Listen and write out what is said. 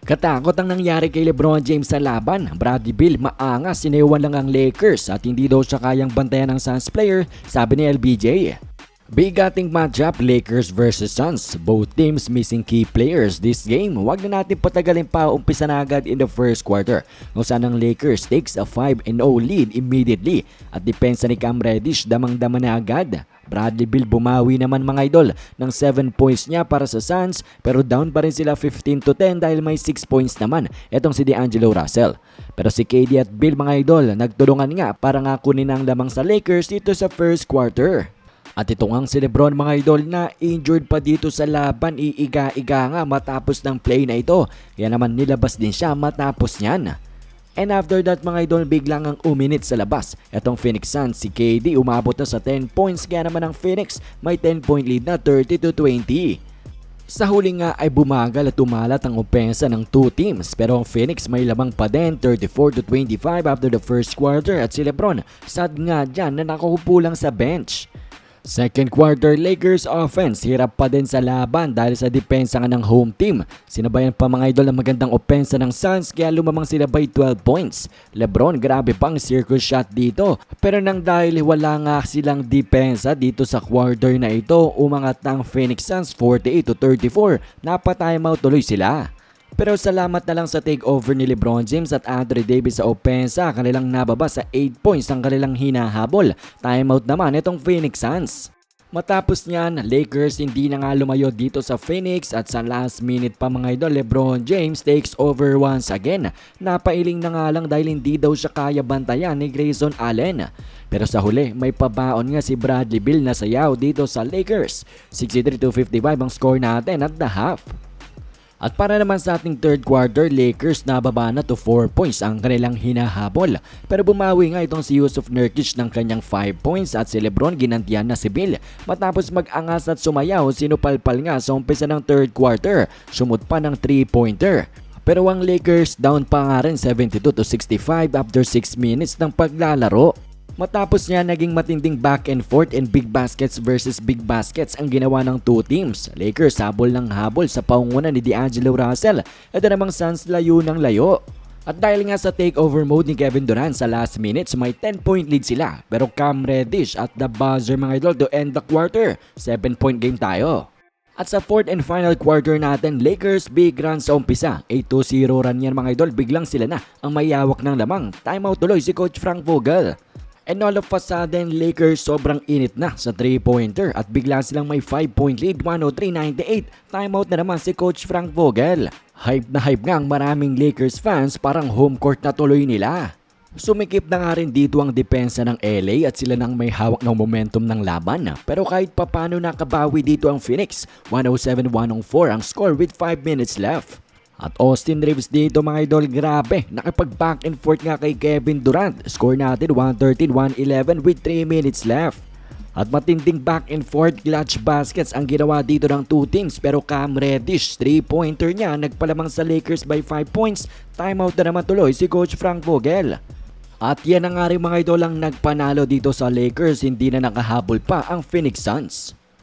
Katakot ang nangyari kay Lebron James sa laban. Bradley Bill maangas, sinewan lang ang Lakers at hindi daw siya kayang bantayan ng Suns player, sabi ni LBJ. Bigating matchup, Lakers versus Suns. Both teams missing key players this game. Huwag na natin patagalin pa, umpisa na agad in the first quarter. Kung saan ang Lakers takes a 5-0 lead immediately. At depensa ni Cam Reddish damang-dama na agad. Bradley Bill bumawi naman mga idol ng 7 points niya para sa Suns pero down pa rin sila 15 to 10 dahil may 6 points naman etong si D'Angelo Russell. Pero si KD at Bill mga idol nagtulungan nga para nga kunin ang lamang sa Lakers dito sa first quarter. At ito nga si Lebron mga idol na injured pa dito sa laban iiga-iga nga matapos ng play na ito. Kaya naman nilabas din siya matapos niyan. And after that mga idol biglang ang uminit sa labas. Etong Phoenix Suns si KD umabot na sa 10 points kaya naman ang Phoenix may 10 point lead na 30 to 20. Sa huli nga ay bumagal at tumalat ang opensa ng two teams pero ang Phoenix may lamang pa din 34 to 25 after the first quarter at si Lebron sad nga dyan na nakukupo lang sa bench. Second quarter Lakers offense hirap pa din sa laban dahil sa depensa nga ng home team. Sinabayan pa mga idol ang magandang opensa ng Suns kaya lumamang sila by 12 points. Lebron grabe pang circle shot dito pero nang dahil wala nga silang depensa dito sa quarter na ito umangat ng Phoenix Suns 48 to 34 napatimeout tuloy sila. Pero salamat na lang sa takeover ni Lebron James at Andre Davis sa opensa, kanilang nababa sa 8 points ang kanilang hinahabol. Timeout naman itong Phoenix Suns. Matapos niyan, Lakers hindi na nga lumayo dito sa Phoenix at sa last minute pa mga idol, Lebron James takes over once again. Napailing na nga lang dahil hindi daw siya kaya bantayan ni Grayson Allen. Pero sa huli, may pabaon nga si Bradley Bill na sayaw dito sa Lakers. 63-55 ang score natin at the half. At para naman sa ating third quarter, Lakers nababa na to 4 points ang kanilang hinahabol. Pero bumawi nga itong si Yusuf Nurkic ng kanyang 5 points at si Lebron ginantian na si Bill. Matapos mag-angas at sumayaw, sinupalpal nga sa umpisa ng third quarter. Sumut pa ng 3-pointer. Pero ang Lakers down pa nga rin 72 to 65 after 6 minutes ng paglalaro. Matapos niya naging matinding back and forth and big baskets versus big baskets ang ginawa ng two teams. Lakers habol ng habol sa paungunan ni D'Angelo Russell. Ito namang Suns layo ng layo. At dahil nga sa takeover mode ni Kevin Durant sa last minutes, may 10 point lead sila. Pero Cam Reddish at the buzzer mga idol to end the quarter. 7 point game tayo. At sa fourth and final quarter natin, Lakers big run sa umpisa. 8-2-0 run yan mga idol, biglang sila na ang mayawak ng lamang. Timeout tuloy si Coach Frank Vogel. And all of a sudden, Lakers sobrang init na sa 3-pointer at bigla silang may 5-point lead, 103-98. Timeout na naman si Coach Frank Vogel. Hype na hype nga ang maraming Lakers fans parang home court na tuloy nila. Sumikip na nga rin dito ang depensa ng LA at sila nang may hawak ng momentum ng laban. Pero kahit papano nakabawi dito ang Phoenix, 107-104 ang score with 5 minutes left. At Austin Reeves dito mga idol, grabe. Nakipag back and forth nga kay Kevin Durant. Score natin 113-111 with 3 minutes left. At matinding back and forth clutch baskets ang ginawa dito ng two teams pero Cam Reddish, 3-pointer niya, nagpalamang sa Lakers by 5 points. Timeout na naman tuloy si Coach Frank Vogel. At yan ang nga rin mga idol ang nagpanalo dito sa Lakers, hindi na nakahabol pa ang Phoenix Suns.